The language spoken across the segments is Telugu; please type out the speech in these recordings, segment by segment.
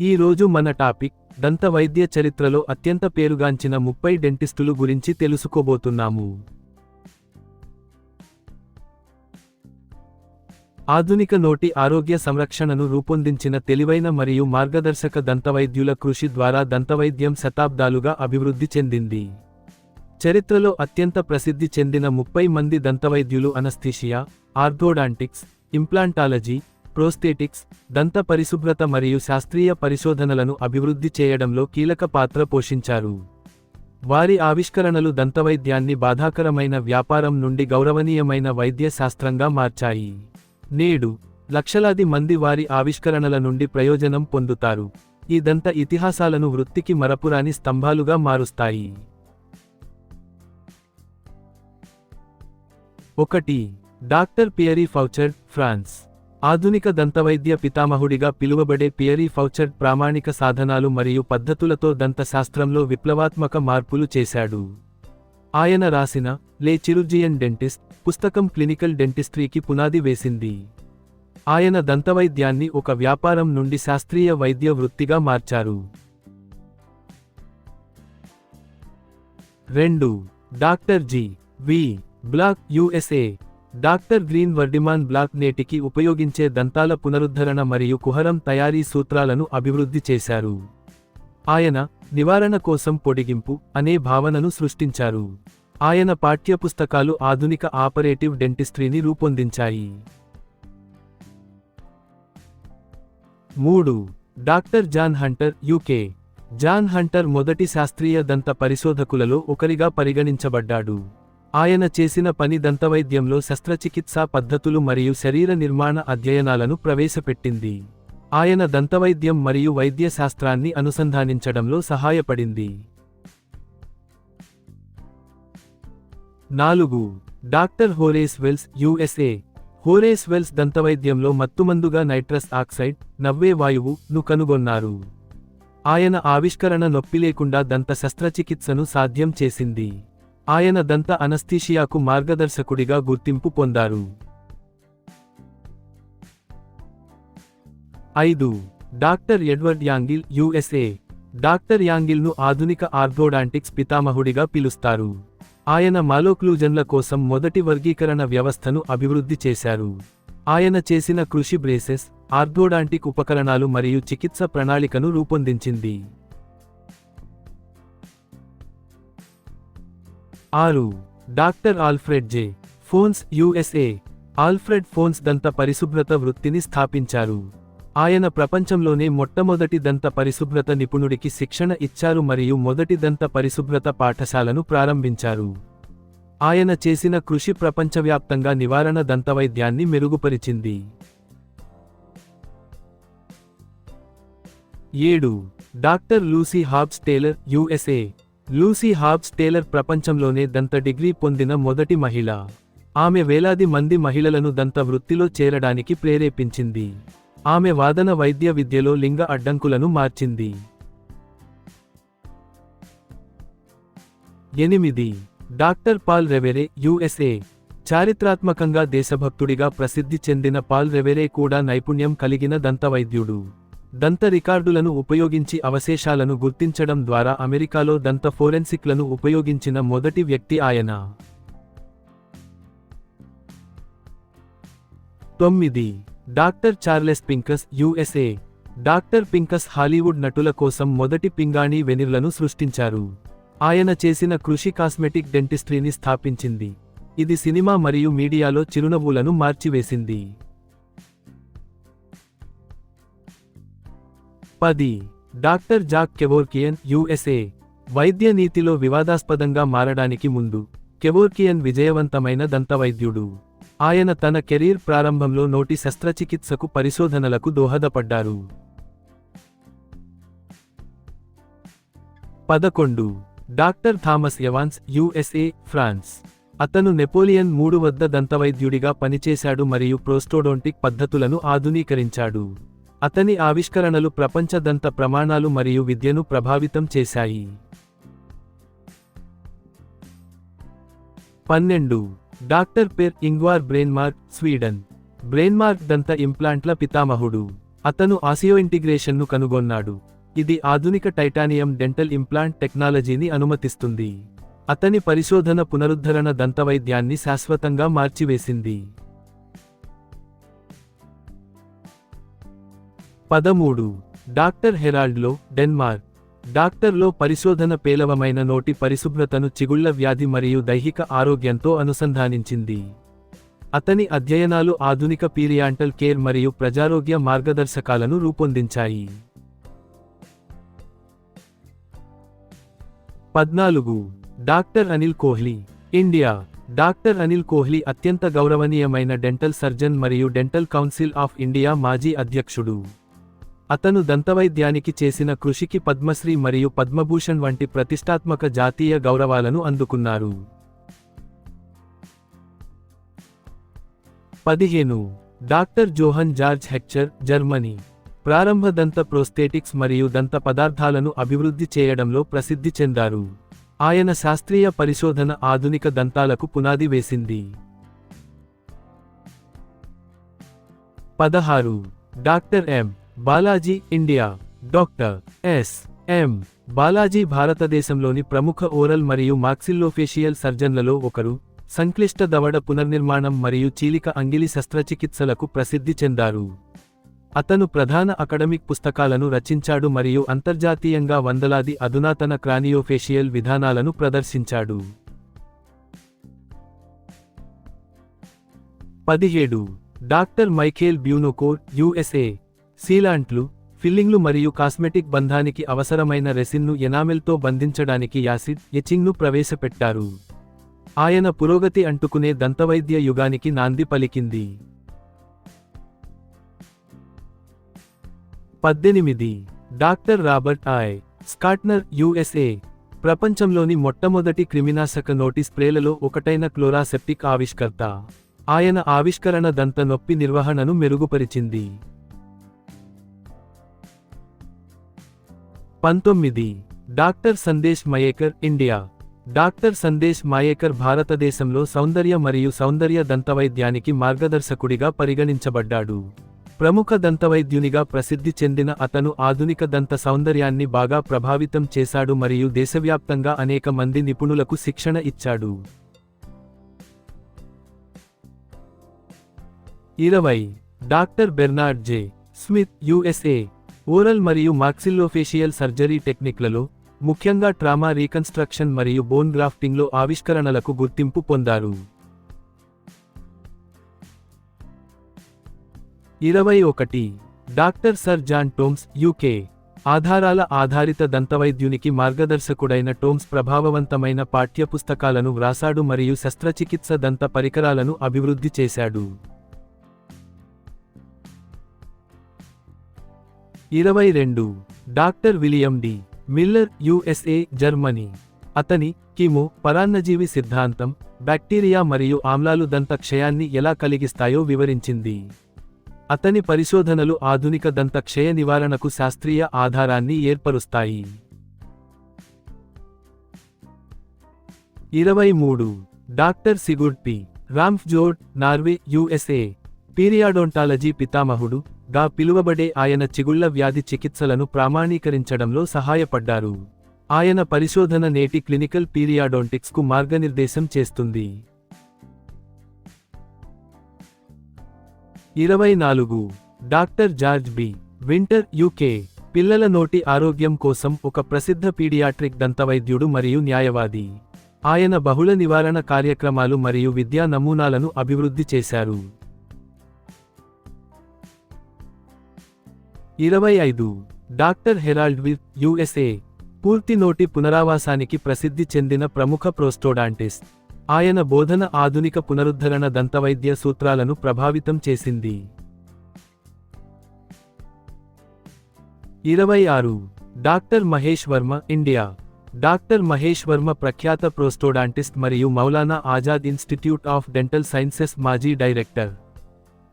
ఈ రోజు మన టాపిక్ దంత వైద్య చరిత్రలో అత్యంత పేరుగాంచిన ముప్పై డెంటిస్టులు గురించి తెలుసుకోబోతున్నాము. ఆధునిక నోటి ఆరోగ్య సంరక్షణను రూపొందించిన తెలివైన మరియు మార్గదర్శక దంతవైద్యుల కృషి ద్వారా దంతవైద్యం శతాబ్దాలుగా అభివృద్ధి చెందింది. చరిత్రలో అత్యంత ప్రసిద్ధి చెందిన ముప్పై మంది దంతవైద్యులు అనస్థీషియా ఆర్థోడాంటిక్స్ ఇంప్లాంటాలజీ ప్రోస్థెటిక్స్ దంత పరిశుభ్రత మరియు శాస్త్రీయ పరిశోధనలను అభివృద్ధి చేయడంలో కీలక పాత్ర పోషించారు. వారి ఆవిష్కరణలు దంతవైద్యాన్ని బాధాకరమైన వ్యాపారం నుండి గౌరవనీయమైన వైద్య శాస్త్రంగా మార్చాయి. నేడు లక్షలాది మంది వారి ఆవిష్కరణల నుండి ప్రయోజనం పొందుతారు. ఈ దంత ఇతిహాసాలను వృత్తికి మరపురాని స్తంభాలుగా మారుస్తాయి. ఒకటి డాక్టర్ పియరీ ఫౌచర్ ఫ్రాన్స్. ఆధునిక దంతవైద్య పితామహుడిగా పిలువబడే పియరీ ఫౌచర్డ్ ప్రామాణిక సాధనాలు మరియు పద్ధతులతో దంతశాస్త్రంలో విప్లవాత్మక మార్పులు చేశాడు. ఆయన రాసిన లే చిరుజియన్ డెంటిస్ట్ పుస్తకం క్లినికల్ డెంటిస్ట్రీకి పునాది వేసింది. ఆయన దంతవైద్యాన్ని ఒక వ్యాపారం నుండి శాస్త్రీయ వైద్య వృత్తిగా మార్చారు. రెండు. Doctor G. V. Black USA doctor Greene Vardiman Black నేటికి ఉపయోగించే దంతాల పునరుద్ధరణ మరియు కుహరం తయారీ సూత్రాలను అభివృద్ధి చేశారు. ఆయన నివారణ కోసం పొడిగింపు అనే భావనను సృష్టించారు. ఆయన పాఠ్యపుస్తకాలు ఆధునిక ఆపరేటివ్ డెంటిస్ట్రీని రూపొందించాయి. మూడు. Doctor John Hunter UK. John Hunter మొదటి శాస్త్రీయ దంత పరిశోధకులలో ఒకరిగా పరిగణించబడ్డాడు. ఆయన చేసిన పని దంతవైద్యంలో శస్త్రచికిత్సా పద్ధతులు మరియు శరీర నిర్మాణ అధ్యయనాలను ప్రవేశపెట్టింది. ఆయన దంతవైద్యం మరియు వైద్య శాస్త్రాన్ని అనుసంధానించడంలో సహాయపడింది. నాలుగు. Doctor Horace Wells USA Horace Wells దంతవైద్యంలో మత్తుమందుగా నైట్రస్ ఆక్సైడ్ నవ్వే వాయువు ను కనుగొన్నారు. ఆయన ఆవిష్కరణ నొప్పి లేకుండా దంత శస్త్రచికిత్సను సాధ్యం చేసింది. ఆయన దంత అనస్థీషియాకు మార్గదర్శకుడిగా గుర్తింపు పొందారు. ఐదు. Doctor Edward Angle USA. Doctor యాంగిల్ను ఆధునిక ఆర్థోడాంటిక్స్ పితామహుడిగా పిలుస్తారు. ఆయన మాలోక్లూజన్ల కోసం మొదటి వర్గీకరణ వ్యవస్థను అభివృద్ధి చేశారు. ఆయన చేసిన కృషి బ్రేసెస్ ఆర్థోడాంటిక్ ఉపకరణాలు మరియు చికిత్స ప్రణాళికను రూపొందించింది. ఆరు doctor Alfred J. Fones USA Alfred Fones దంత పరిశుభ్రత వృత్తిని స్థాపించారు. ఆయన ప్రపంచంలోనే మొట్టమొదటి దంత పరిశుభ్రత నిపుణుడికి శిక్షణ ఇచ్చారు మరియు మొదటి దంత పరిశుభ్రత పాఠశాలను ప్రారంభించారు. ఆయన చేసిన కృషి ప్రపంచవ్యాప్తంగా నివారణ దంతవైద్యాన్ని మెరుగుపరిచింది. ఏడు. Doctor Lucy Hobbs Taylor USA Lucy Hobbs Taylor ప్రపంచంలోనే దంత డిగ్రీ పొందిన మొదటి మహిళ. ఆమె వేలాది మంది మహిళలను దంత వృత్తిలో చేరడానికి ప్రేరేపించింది. ఆమె వాదన వైద్య విద్యలో లింగ అడ్డంకులను మార్చింది. ఎనిమిది. డాక్టర్ పాల్ రెవెరే యుఎస్ఏ చారిత్రాత్మకంగా దేశభక్తుడిగా ప్రసిద్ధి చెందిన పాల్ రెవెరే కూడా నైపుణ్యం కలిగిన దంతవైద్యుడు దంత రికార్డులను ఉపయోగించి అవశేషాలను గుర్తించడం ద్వారా అమెరికాలో దంత ఫోరెన్సిక్లను ఉపయోగించిన మొదటి వ్యక్తి ఆయన. తొమ్మిది. Doctor Charles Pincus USA. Doctor Pincus Hollywood నటుల కోసం మొదటి పింగాణి వెనిర్లను సృష్టించారు. ఆయన చేసిన కృషి కాస్మెటిక్ డెంటిస్ట్రీని స్థాపించింది. ఇది సినిమా మరియు మీడియాలో చిరునవ్వులను మార్చివేసింది. పది. Doctor Jack Kevorkian USA. వైద్య నీతిలో వివాదాస్పదంగా మారడానికి ముందు కెవోర్కియన్ విజయవంతమైన దంతవైద్యుడు. ఆయన తన కెరీర్ ప్రారంభంలో నోటి శస్త్రచికిత్సకు పరిశోధనలకు దోహదపడ్డారు. పదకొండు. Doctor Thomas Evans USA France. అతను నెపోలియన్ మూడు వద్ద దంతవైద్యుడిగా పనిచేశాడు మరియు ప్రోస్టోడోంటిక్ పద్ధతులను ఆధునీకరించాడు. అతని ఆవిష్కరణలు ప్రపంచ దంత ప్రమాణాలు మరియు విద్యను ప్రభావితం చేశాయి. పన్నెండు. Doctor Per Ingvar Branemark Sweden. Branemark దంత ఇంప్లాంట్ల పితామహుడు. అతను ఆసియో ఇంటిగ్రేషన్ను కనుగొన్నాడు. ఇది ఆధునిక టైటానియం డెంటల్ ఇంప్లాంట్ టెక్నాలజీని అనుమతిస్తుంది. అతని పరిశోధన పునరుద్ధరణ దంతవైద్యాన్ని శాశ్వతంగా మార్చివేసింది. పదమూడు. డాక్టర్ హెరాల్డ్లో డెన్మార్క్. డాక్టర్లో పరిశోధన పేలవమైన నోటి పరిశుభ్రతను చిగుళ్ళ వ్యాధి మరియు దైహిక ఆరోగ్యంతో అనుసంధానించింది. అతని అధ్యయనాలు ఆధునిక పీరియాంటల్ కేర్ మరియు ప్రజారోగ్య మార్గదర్శకాలను రూపొందించాయి. పద్నాలుగు. Doctor Anil Kohli India. Doctor Anil Kohli అత్యంత గౌరవనీయమైన డెంటల్ సర్జన్ మరియు డెంటల్ కౌన్సిల్ ఆఫ్ ఇండియా మాజీ అధ్యక్షుడు. అతను దంతవైద్యానికి చేసిన కృషికి పద్మశ్రీ మరియు పద్మభూషణ్ వంటి ప్రతిష్టాత్మక జాతీయ గౌరవాలను అందుకున్నారు. పదిహేను. డాక్టర్ జోహన్ జార్జ్ హెక్చర్ జర్మనీ. ప్రారంభ దంత ప్రోస్థెటిక్స్ మరియు దంత పదార్థాలను అభివృద్ధి చేయడంలో ప్రసిద్ధి చెందారు. ఆయన శాస్త్రీయ పరిశోధన ఆధునిక దంతాలకు పునాది వేసింది. పదహారు. Doctor M. Balaji India doctor S. M. Balaji భారతదేశంలోని ప్రముఖ ఓరల్ మరియు మాక్సిల్లోఫేషియల్ సర్జన్లలో ఒకరు సంక్లిష్ట దవడ పునర్నిర్మాణం మరియు చీలిక అంగిలి శస్త్రచికిత్సలకు ప్రసిద్ధి చెందారు. అతను ప్రధాన అకడమిక్ పుస్తకాలను రచించాడు మరియు అంతర్జాతీయంగా వందలాది అధునాతన క్రానియోఫేషియల్ విధానాలను ప్రదర్శించాడు. పదిహేడు. డాక్టర్ మైఖేల్ బ్యూనోకోర్ యుఎస్ఏ సీలాంట్లు ఫిల్లింగ్లు మరియు కాస్మెటిక్ బంధానికి అవసరమైన రెసిన్ను ఎనామెల్తో బంధించడానికి యాసిడ్ ఎచింగ్ను ప్రవేశపెట్టారు. ఆయన పురోగతి అంటుకునే దంతవైద్య యుగానికి నాంది పలికింది. పద్దెనిమిది. Doctor Robert I. Schattner USA. ప్రపంచంలోని మొట్టమొదటి క్రిమినాశక నోటి స్ప్రేలలో ఒకటైన క్లోరాసెప్టిక్ ఆవిష్కర్త. ఆయన ఆవిష్కరణ దంత నొప్పి నిర్వహణను మెరుగుపరిచింది. పంతొమ్మిది. Doctor Sandesh Mayekar India. Doctor Sandesh Mayekar భారతదేశంలో సౌందర్య మరియు సౌందర్య దంతవైద్యానికి మార్గదర్శకుడిగా పరిగణించబడ్డాడు. ప్రముఖ దంతవైద్యునిగా ప్రసిద్ధి చెందిన అతను ఆధునిక దంత సౌందర్యాన్ని బాగా ప్రభావితం చేశాడు మరియు దేశవ్యాప్తంగా అనేక మంది నిపుణులకు శిక్షణ ఇచ్చాడు. ఇరవై. Doctor Bernard J. Smith USA oral మరియు మాక్సిల్లోఫేషియల్ సర్జరీ టెక్నిక్లలో ముఖ్యంగా ట్రామా రీకన్స్ట్రక్షన్ మరియు బోన్ గ్రాఫ్టింగ్లో ఆవిష్కరణలకు గుర్తింపు పొందారు. ఇరవై ఒకటి. Doctor sir John Tomes UK. ఆధారాల ఆధారిత దంతవైద్యునికి మార్గదర్శకుడైన టోమ్స్ ప్రభావవంతమైన పాఠ్యపుస్తకాలను వ్రాసాడు మరియు శస్త్రచికిత్స దంత పరికరాలను అభివృద్ధి చేశాడు. ఇరవై రెండు. Doctor William D. Miller USA Germany. అతని కిమో పరాన్నజీవి సిద్ధాంతం బ్యాక్టీరియా మరియు ఆమ్లాలు దంత క్షయాన్ని ఎలా కలిగిస్తాయో వివరించింది. అతని పరిశోధనలు ఆధునిక దంత క్షయ నివారణకు శాస్త్రీయ ఆధారాన్ని ఏర్పరుస్తాయి. ఇరవై మూడు. Doctor Sigurd P Ramfjord Norway USA periodontology పితామహుడు గా పిలువబడే ఆయన చిగుళ్ళ వ్యాధి చికిత్సలను ప్రామాణీకరించడంలో సహాయపడ్డారు. ఆయన పరిశోధన నేటి క్లినికల్ పీరియాడోంటిక్స్కు మార్గనిర్దేశం చేస్తుంది. ఇరవై నాలుగు. Doctor George B. Winter UK. పిల్లల నోటి ఆరోగ్యం కోసం ఒక ప్రసిద్ధ పీడియాట్రిక్ దంతవైద్యుడు మరియు న్యాయవాది. ఆయన బహుళ నివారణ కార్యక్రమాలు మరియు విద్యా నమూనాలను అభివృద్ధి చేశారు. ఇరవై ఐదు. డాక్టర్ హెరాల్డ్ విత్ యుఎస్ఏ పూర్తి నోటి పునరావాసానికి ప్రసిద్ధి చెందిన ప్రముఖ ప్రోస్టోడాంటిస్ట్. ఆయన బోధన ఆధునిక పునరుద్ధరణ దంతవైద్య సూత్రాలను ప్రభావితం చేసింది. ఇరవై ఆరు. Doctor Mahesh Verma India. Doctor Mahesh Verma ప్రఖ్యాత ప్రోస్టోడాంటిస్ట్ మరియు Maulana Azad institute of dental sciences మాజీ డైరెక్టర్.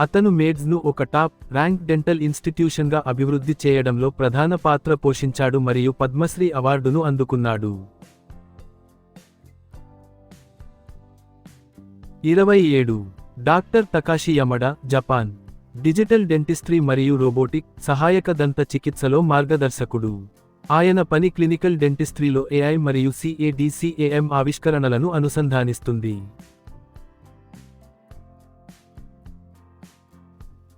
అతను మేడ్స్ను ఒక టాప్ ర్యాంక్ డెంటల్ ఇన్స్టిట్యూషన్గా అభివృద్ధి చేయడంలో ప్రధాన పాత్ర పోషించాడు మరియు పద్మశ్రీ అవార్డును అందుకున్నాడు. ఇరవై ఏడు. Doctor Takashi Yamada Japan. Digital dentistry మరియు రోబోటిక్ సహాయక దంత చికిత్సలో మార్గదర్శకుడు. ఆయన పని క్లినికల్ డెంటిస్ట్రీలో ఏఐ మరియు సిఏడిసిఏఎం ఆవిష్కరణలను అనుసంధానిస్తుంది.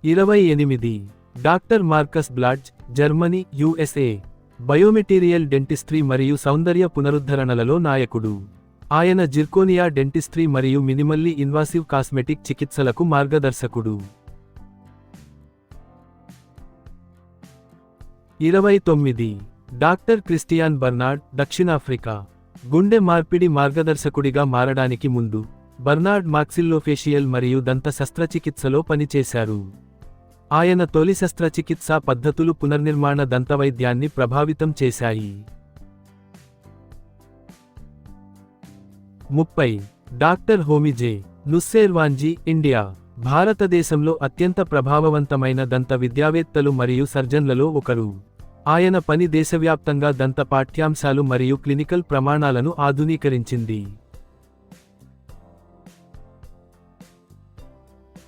ఇరవై ఎనిమిది. Doctor Marcus Blatz Germany USA biomaterial dentistry మరియు సౌందర్య పునరుద్ధరణలలో నాయకుడు. ఆయన జిర్కోనియా డెంటిస్ట్రీ మరియు మినిమల్లీ ఇన్వాసివ్ కాస్మెటిక్ చికిత్సలకు మార్గదర్శకుడు. ఇరవై తొమ్మిది. డాక్టర్ క్రిస్టియాన్ బర్నార్డ్ దక్షిణాఫ్రికా. గుండె మార్పిడి మార్గదర్శకుడిగా మారడానికి ముందు బర్నార్డ్ మాక్సిల్లోఫేషియల్ మరియు దంత శస్త్రచికిత్సలో పనిచేశారు. ఆయన తొలి శస్త్రచికిత్సా పద్ధతులు పునర్నిర్మాణ దంతవైద్యాన్ని ప్రభావితం చేశాయి. ముప్పై. Doctor Homiji Nusserwanji India. భారతదేశంలో అత్యంత ప్రభావవంతమైన దంత విద్యావేత్తలు మరియు సర్జన్లలో ఒకరు. ఆయన పని దేశవ్యాప్తంగా దంత పాఠ్యాంశాలు మరియు క్లినికల్ ప్రమాణాలను ఆధునీకరించింది.